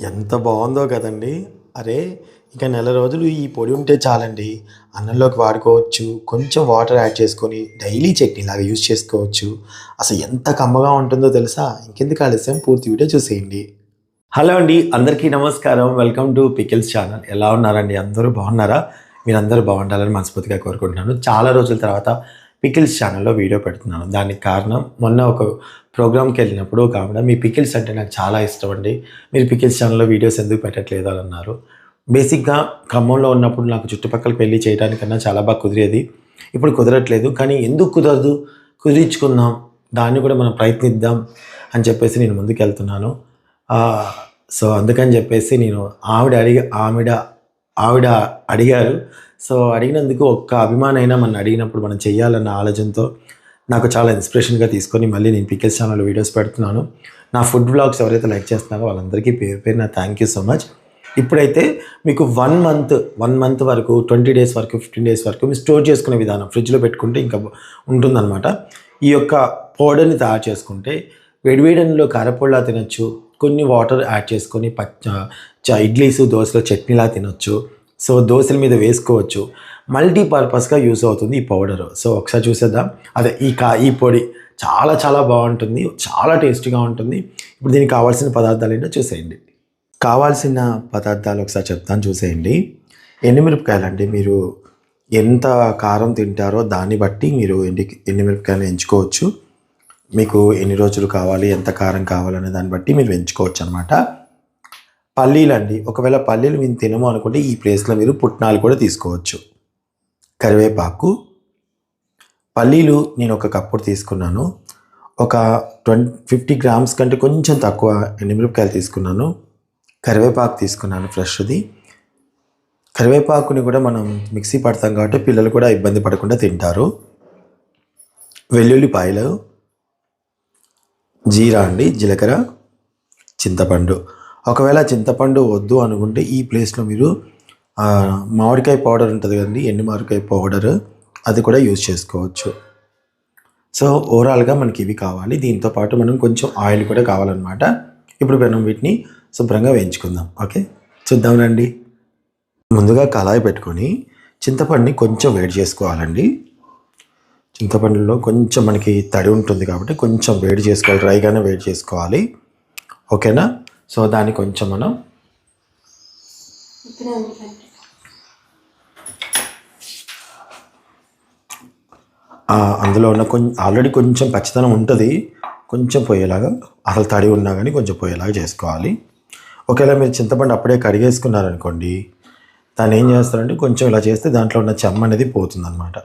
ఎంత బాగుందో కదండి. అరే ఇక నెల రోజులు ఈ పొడి ఉంటే చాలండి. అన్నంలోకి వాడుకోవచ్చు కొంచెం వాటర్ యాడ్ చేసుకొని డైలీ చట్నీ లాగా యూజ్ చేసుకోవచ్చు. అసలు ఎంత కమ్మగా ఉంటుందో తెలుసా? ఇంకెందుకు ఆలస్యం? పూర్తి వీడియో చూసేయండి. హలో అండి అందరికీ నమస్కారం. Welcome to pickles channel. ఎలా ఉన్నారండి? అందరూ బాగున్నారా? మీరందరూ బాగుండాలని మనస్ఫూర్తిగా కోరుకుంటున్నాను. చాలా రోజుల తర్వాత పికిల్స్ ఛానల్లో వీడియో పెడుతున్నాను. దానికి కారణం మొన్న ఒక ప్రోగ్రామ్కి వెళ్ళినప్పుడు ఒక ఆవిడ మీ పికిల్స్ అంటే నాకు చాలా ఇష్టం అండి. మీరు పికిల్స్ ఛానల్లో వీడియోస్ ఎందుకు పెట్టట్లేదు? అని అన్నారు. బేసిక్గా ఖమ్మంలో ఉన్నప్పుడు నాకు చుట్టుపక్కలకి వెళ్ళి చేయడానికన్నా చాలా బాగా కుదిరేది. ఇప్పుడు కుదరట్లేదు. కానీ ఎందుకు కుదరదు? కుదిరించుకుందాం. దాన్ని కూడా మనం ప్రయత్నిద్దాం అని చెప్పేసి నేను ముందుకు వెళ్తున్నాను సో అందుకని చెప్పేసి నేను ఆవిడ అడిగి ఆవిడ ఆవిడ అడిగారు. సో అడిగినందుకు ఒక్క అభిమానైనా మనం అడిగినప్పుడు మనం చెయ్యాలన్న ఆలోచనతో నాకు చాలా ఇన్స్పిరేషన్గా తీసుకొని మళ్ళీ నేను పికెల్స్ ఛానల్ వీడియోస్ పెడుతున్నాను. నా ఫుడ్ బ్లాగ్స్ ఎవరైతే లైక్ చేస్తున్నారో వాళ్ళందరికీ పేరు పేరు నా థ్యాంక్ యూ సో మచ్ ఇప్పుడైతే మీకు వన్ మంత్ వన్ మంత్ వరకు ట్వంటీ డేస్ వరకు ఫిఫ్టీన్ డేస్ వరకు మీరు స్టోర్ చేసుకునే విధానం ఫ్రిడ్జ్లో పెట్టుకుంటే ఇంకా ఉంటుందన్నమాట. ఈ యొక్క పౌడర్ని తయారు చేసుకుంటే వేడివేడనిలో కారపొడిలా తినొచ్చు కొన్ని వాటర్ యాడ్ చేసుకొని పచ్చ చ- ఇడ్లీస్ దోశలో చట్నీలా తినొచ్చు. సో దోశల మీద వేసుకోవచ్చు. మల్టీపర్పస్గా యూస్ అవుతుంది ఈ పౌడర్ సో ఒకసారి చూసేద్దాం. అదే ఈ కా ఈ పొడి చాలా చాలా బాగుంటుంది. చాలా టేస్టీగా ఉంటుంది. ఇప్పుడు దీనికి కావాల్సిన పదార్థాలు ఏంటో చూసేయండి. కావాల్సిన పదార్థాలు ఒకసారి చెప్తాను చూసేయండి. ఎండుమిరపకాయలు అండి మీరు ఎంత కారం తింటారో దాన్ని బట్టి మీరు ఎండి ఎండుమిరపకాయలు ఎంచుకోవచ్చు. మీకు ఎన్ని రోజులు కావాలి ఎంత కారం కావాలనే దాన్ని బట్టి మీరు ఎంచుకోవచ్చు అనమాట పల్లీలు అండి ఒకవేళ పల్లీలు మేము తినము అనుకుంటే ఈ ప్లేస్లో మీరు పుట్నాలు కూడా తీసుకోవచ్చు. కరివేపాకు. పల్లీలు నేను ఒక కప్పుడు తీసుకున్నాను. ఒక ట్వంటీ ఫిఫ్టీ గ్రామ్స్ కంటే కొంచెం తక్కువ ఎండుమిరపకాయలు తీసుకున్నాను. కరివేపాకు తీసుకున్నాను ఫ్రెష్ది. కరివేపాకుని కూడా మనం మిక్సీ పడతాం కాబట్టి పిల్లలు కూడా ఇబ్బంది పడకుండా తింటారు. వెల్లుల్లిపాయలు జీరా అండి జీలకర్ర చింతపండు. ఒకవేళ చింతపండు వద్దు అనుకుంటే ఈ ప్లేస్లో మీరు మామిడికాయ పౌడర్ ఉంటుంది కదండి ఎండు మామిడికాయ పౌడర్ అది కూడా యూజ్ చేసుకోవచ్చు. సో ఓవరాల్గా మనకి ఇవి కావాలి. దీంతో పాటు మనం కొంచెం ఆయిల్ కూడా కావాలన్నమాట. ఇప్పుడు మనం వీటిని శుభ్రంగా వేయించుకుందాం ఓకే? చూద్దాం రండి ముందుగా కళాయి పెట్టుకొని చింతపండుని కొంచెం వేడి చేసుకోవాలండి. చింతపండులో కొంచెం మనకి తడి ఉంటుంది కాబట్టి కొంచెం వేడి చేసుకోవాలి డ్రైగానే వేడి చేసుకోవాలి. ఓకేనా? సో దాన్ని కొంచెం మనం అందులో ఉన్న కొంచెం ఆల్రెడీ కొంచెం పచ్చితనం ఉంటుంది. కొంచెం పోయేలాగా అసలు తడి ఉన్నా కానీ కొంచెం పోయేలాగా చేసుకోవాలి. ఒకవేళ మీరు చింతపండు అప్పుడే కడిగేసుకున్నారనుకోండి దాన్ని ఏం చేస్తారంటే కొంచెం ఇలా చేస్తే దాంట్లో ఉన్న చెమ్మ అనేది పోతుందన్నమాట.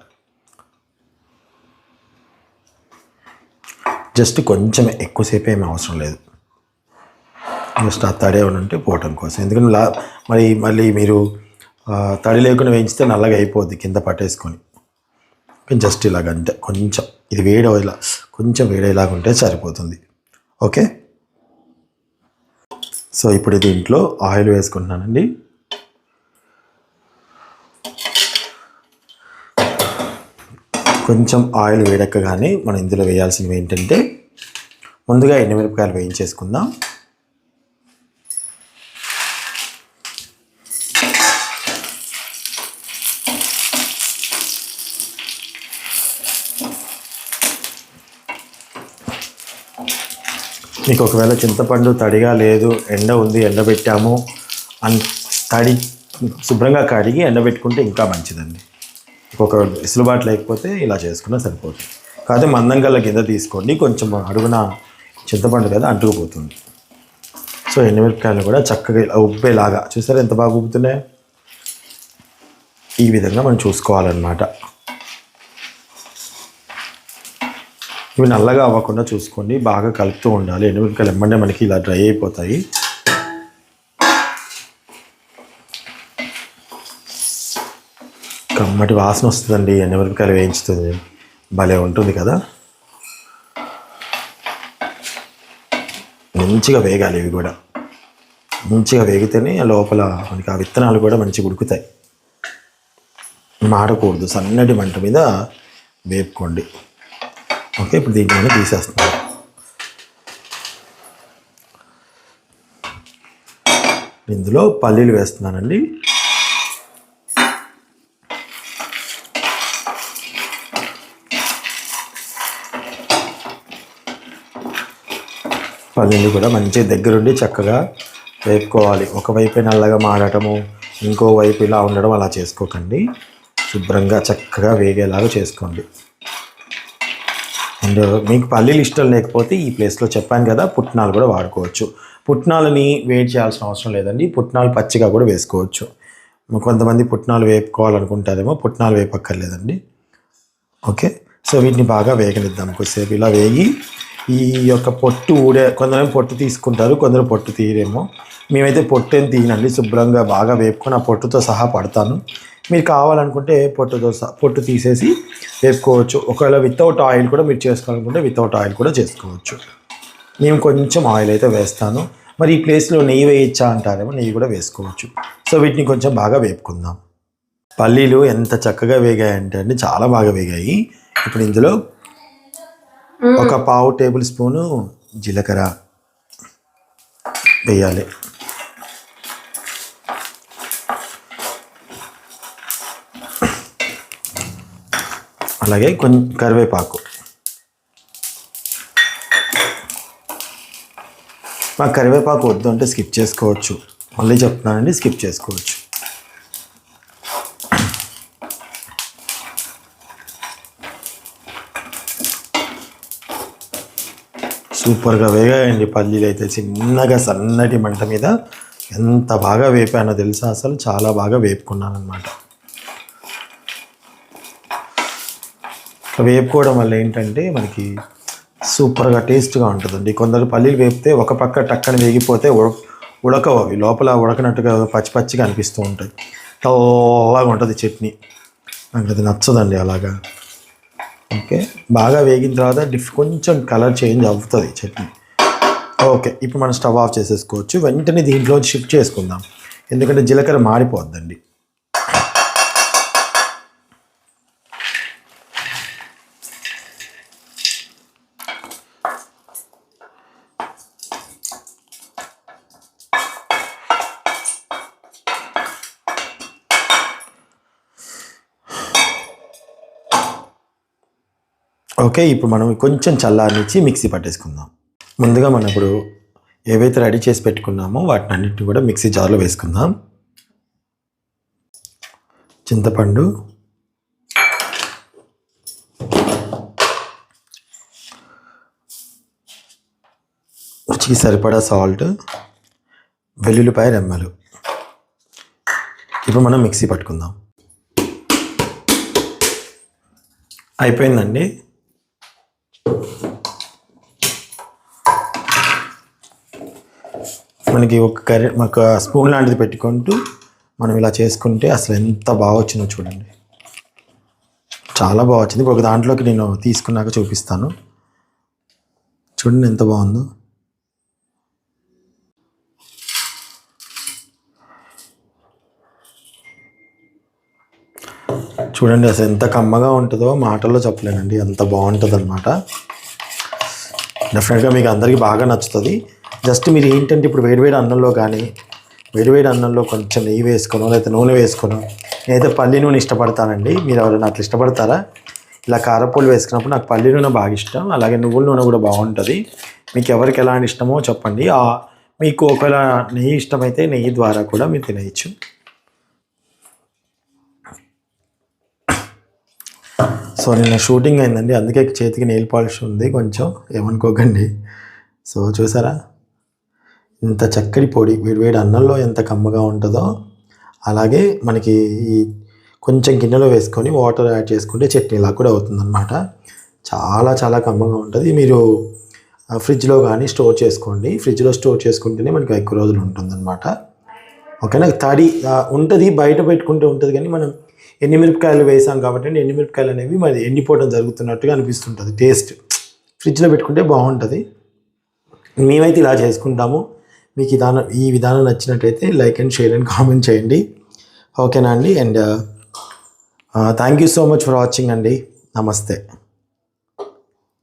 జస్ట్ కొంచెం ఎక్కువసేపు ఏమీ అవసరం లేదు. జస్ట్ ఆ తడి ఏమైనా ఉంటే పోవటం కోసం. ఎందుకంటే లా మరి మళ్ళీ మీరు తడి లేకుండా వేయించితే నల్లగా అయిపోద్ది కింద పట్టేసుకొని. జస్ట్ ఇలాగ అంతే కొంచెం. ఇది వేడి ఇలా కొంచెం వేడేలాగా ఉంటే సరిపోతుంది. ఓకే? సో ఇప్పుడు దీంట్లో ఆయిల్ వేసుకుంటున్నానండి. కొంచెం ఆయిల్ వేడెక్కగానే మనం ఇందులో వేయాల్సినవి ఏంటంటే ముందుగా ఎండుమిరపకాయలు వేయించేసుకుందాం. మీకు ఒకవేళ చింతపండు తడిగా లేదు ఎండ ఉంది ఎండబెట్టాము అన్ తడి శుభ్రంగా కడిగి ఎండబెట్టుకుంటే ఇంకా మంచిదండి. ఒక వెసులుబాటు లేకపోతే ఇలా చేసుకున్నా సరిపోతుంది. కాకపోతే మందం గల కింద తీసుకోండి కొంచెం అడుగున చింతపండు కదా అంటుకుపోతుంది. సో ఎండుమిరపకాయలు కూడా చక్కగా ఇలా ఉబ్బేలాగా చూసారా ఎంత బాగా ఉబ్బుతున్నాయి? ఈ విధంగా మనం చూసుకోవాలన్నమాట. ఇవి నల్లగా అవ్వకుండా చూసుకోండి. బాగా కలుపుతూ ఉండాలి. ఎండుమిరపకాయలు ఎమ్మంటే మనకి ఇలా డ్రై అయిపోతాయి. కమ్మటి వాసన వస్తుందండి. ఎండుమిరపకాయలు వేయించుతుంది. భలే ఉంటుంది కదా? మంచిగా వేగాలి ఇవి కూడా. మంచిగా వేగితేనే లోపల మనకి ఆ విత్తనాలు కూడా మంచిగా ఉడుకుతాయి. మాడకూడదు. సన్నటి మంట మీద వేపుకోండి. ఓకే ఇప్పుడు దీన్ని మనం తీసేస్తున్నాం ఇందులో పల్లీలు వేస్తున్నానండి. పల్లీలు కూడా మంచి దగ్గరుండి చక్కగా వేపుకోవాలి. ఒకవైపు నల్లగా మాడటము ఇంకోవైపు ఇలా ఉండడం అలా చేసుకోకండి. శుభ్రంగా చక్కగా వేగేలాగా చేసుకోండి. అండ్ మీకు పల్లీలు ఇష్టం లేకపోతే ఈ ప్లేస్లో చెప్పాను కదా పుట్నాలు కూడా వాడుకోవచ్చు. పుట్నాలని వేడి చేయాల్సిన అవసరం లేదండి. పుట్నాలు పచ్చిగా కూడా వేసుకోవచ్చు. కొంతమంది పుట్నాలు వేపుకోవాలనుకుంటారేమో పుట్నాలు వేపక్కర్లేదండి. ఓకే? సో వీటిని బాగా వేగనిద్దాం కొద్దిసేపు. ఇలా వేగి ఈ యొక్క పొట్టు ఊడే కొందరేమో పొట్టు తీసుకుంటారు కొందరు పొట్టు తీయరేమో మేమైతే పొట్టు తీయనండి శుభ్రంగా బాగా వేపుకొని ఆ పొట్టుతో సహా పడతాను. మీరు కావాలనుకుంటే పొట్టుతో సహా పొట్టు తీసేసి వేపుకోవచ్చు ఒకవేళ వితౌట్ ఆయిల్ కూడా మీరు చేసుకోవాలనుకుంటే వితౌట్ ఆయిల్ కూడా చేసుకోవచ్చు. నేను కొంచెం ఆయిల్ అయితే వేస్తాను. మరి ఈ ప్లేస్లో నెయ్యి వేయచ్చా అంటారేమో నెయ్యి కూడా వేసుకోవచ్చు. సో వీటిని కొంచెం బాగా వేపుకుందాం. పల్లీలు ఎంత చక్కగా వేగాయంటే అండి చాలా బాగా వేగాయి. ఇప్పుడు ఇందులో ఒక పావు టేబుల్ స్పూను జీలకర్ర వేయాలి. అలాగే కొంచెం కరివేపాకు. మాకు కరివేపాకు వద్దు అంటే స్కిప్ చేసుకోవచ్చు. మళ్ళీ చెప్తున్నానండి స్కిప్ చేసుకోవచ్చు. సూపర్గా వేగాయండి పల్లీలు అయితే. చిన్నగా సన్నటి మంట మీద ఎంత బాగా వేపానో తెలుసా? అసలు చాలా బాగా వేపుకున్నాను అనమాట వేపుకోవడం వల్ల ఏంటంటే మనకి సూపర్గా టేస్ట్గా ఉంటుందండి. కొందరు పల్లీలు వేపితే ఒక పక్క టక్కన వేగిపోతే ఉడక ఉడకవు అవి. లోపల ఉడకనట్టుగా పచ్చి పచ్చిగా అనిపిస్తూ ఉంటాయి. అలాగా ఉంటుంది చట్నీ. నాకు అది నచ్చదండి అలాగా. ఓకే. బాగా వేగిన తర్వాత డిఫ్ కొంచెం కలర్ చేంజ్ అవుతుంది చట్నీ. ఓకే. ఇప్పుడు మనం స్టవ్ ఆఫ్ చేసేసుకోవచ్చు. వెంటనే దీంట్లో షిఫ్ట్ చేసుకుందాం. ఎందుకంటే జీలకర్ర మాడిపోద్దండి. ఓకే ఇప్పుడు మనం కొంచెం చల్లారనిచ్చి మిక్సీ పట్టేసుకుందాం. ముందుగా మనం ఇప్పుడు ఏవైతే రెడీ చేసి పెట్టుకున్నామో వాటిని అన్నింటినీ కూడా మిక్సీ జార్లో వేసుకుందాం. చింతపండు. రుచికి సరిపడా సాల్ట్ వెల్లుల్లిపాయ రెమ్మలు. ఇప్పుడు మనం మిక్సీ పట్టుకుందాం. అయిపోయిందండి. మనకి ఒక కర్రీ ఒక స్పూన్ లాంటిది పెట్టుకుంటూ మనం ఇలా చేసుకుంటే అసలు ఎంత బాగా వచ్చిందో చూడండి. చాలా బాగా వచ్చింది. ఒక దాంట్లోకి నేను తీసుకున్నాక చూపిస్తాను. చూడండి ఎంత బాగుందో. చూడండి అసలు ఎంత కమ్మగా ఉంటుందో మాటల్లో చెప్పలేనండి. ఎంత బాగుంటుంది అనమాట డెఫినెట్గా మీకు అందరికీ బాగా నచ్చుతుంది. జస్ట్ మీరు ఏంటంటే ఇప్పుడు వేడివేడి అన్నంలో కానీ వేడివేడి అన్నంలో కొంచెం నెయ్యి వేసుకోను లేకపోతే నూనె వేసుకోను నేనైతే పల్లి నూనె ఇష్టపడతానండి. మీరు ఎవరైనా అట్లా ఇష్టపడతారా? ఇలా కారపూలు వేసుకున్నప్పుడు నాకు పల్లి నూనె బాగా ఇష్టం. అలాగే నువ్వుల నూనె కూడా బాగుంటుంది. మీకు ఎవరికి ఎలాంటి ఇష్టమో చెప్పండి. మీకు ఒకవేళ నెయ్యి ఇష్టమైతే నెయ్యి ద్వారా కూడా మీరు తినేయచ్చు సో నిన్న షూటింగ్ అయిందండి. అందుకే చేతికి నెయిల్ పాలిష్ ఉంది. కొంచెం ఏమనుకోకండి. సో చూసారా? ఇంత చక్కటి పొడి వేడివేడి అన్నంలో ఎంత కమ్మగా ఉంటుందో. అలాగే మనకి ఈ కొంచెం గిన్నెలో వేసుకొని వాటర్ యాడ్ చేసుకుంటే చట్నీలా కూడా అవుతుందన్నమాట. చాలా చాలా కమ్మగా ఉంటుంది. మీరు ఫ్రిడ్జ్లో కానీ స్టోర్ చేసుకోండి. ఫ్రిడ్జ్లో స్టోర్ చేసుకుంటేనే మనకి ఎక్కువ రోజులు ఉంటుందన్నమాట. ఓకేనా? తడి ఉంటుంది. బయట పెట్టుకుంటే ఉంటుంది కానీ మనం ఎన్ని మిరపకాయలు వేసాం కాబట్టి ఎన్ని మిరపకాయలు అనేవి మరి ఎండిపోవడం జరుగుతున్నట్టుగా అనిపిస్తుంటుంది. టేస్ట్ ఫ్రిడ్జ్లో పెట్టుకుంటే బాగుంటుంది. మేమైతే ఇలా చేసుకుంటాము. మీకు విధానం ఈ విధానం నచ్చినట్టయితే like and share and comment చేయండి. ఓకేనా అండి? And thank you so much for watching అండి. నమస్తే.